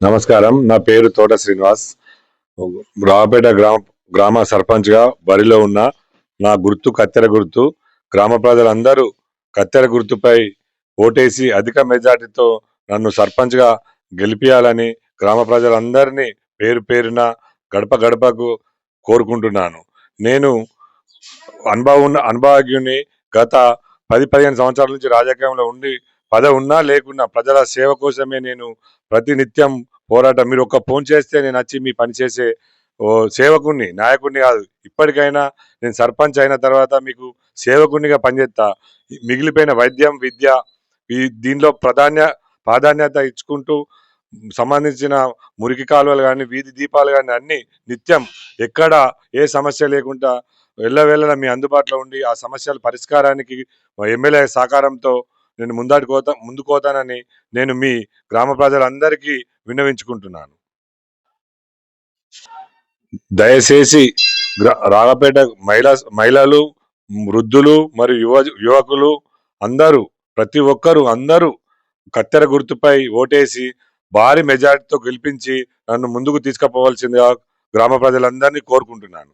నమస్కారం. నా పేరు తోట శ్రీనివాస్. రావుపేట గ్రామ గ్రామ సర్పంచ్గా బరిలో ఉన్న నా గుర్తు కత్తెర గుర్తు. గ్రామ ప్రజలందరూ కత్తెర గుర్తుపై ఓటేసి అధిక మెజార్టీతో నన్ను సర్పంచ్గా గెలిపియాలని గ్రామ ప్రజలందరినీ పేరు పేరున గడప గడపకు కోరుకుంటున్నాను. నేను అనుభవం ఉన్న అనుభవజ్ఞుని గత పది పదిహేను సంవత్సరాల నుంచి రాజకీయంలో ఉండి పద ఉన్నా లేకున్నా ప్రజల సేవ కోసమే నేను ప్రతినిత్యం పోరాటం. మీరు ఒక్క ఫోన్ చేస్తే నేను వచ్చి మీ పని చేసే ఓ సేవకుణ్ణి నాయకుడిని కాదు. ఇప్పటికైనా నేను సర్పంచ్ అయిన తర్వాత మీకు సేవకునిగా పనిచేస్తా. మిగిలిపోయిన వైద్యం విద్య ఈ దీనిలో ప్రాధాన్య ప్రాధాన్యత ఇచ్చుకుంటూ సంబంధించిన మురికి కాలువలు కానీ వీధి దీపాలు కానీ అన్ని నిత్యం ఎక్కడ ఏ సమస్య లేకుండా వెళ్ళవేళ మీ అందుబాటులో ఉండి ఆ సమస్యల పరిష్కారానికి ఎమ్మెల్యే సహకారంతో నేను ముందాటి కోతా ముందుకు పోతానని నేను మీ గ్రామ ప్రజలందరికీ విన్నవించుకుంటున్నాను. దయచేసి రాగపేట మహిళా మహిళలు వృద్ధులు మరియు యువ యువకులు అందరూ ప్రతి ఒక్కరూ అందరూ కత్తెర గుర్తుపై ఓటేసి భారీ మెజార్టీతో గెలిపించి నన్ను ముందుకు తీసుకుపోవాల్సిందిగా గ్రామ ప్రజలందరినీ కోరుకుంటున్నాను.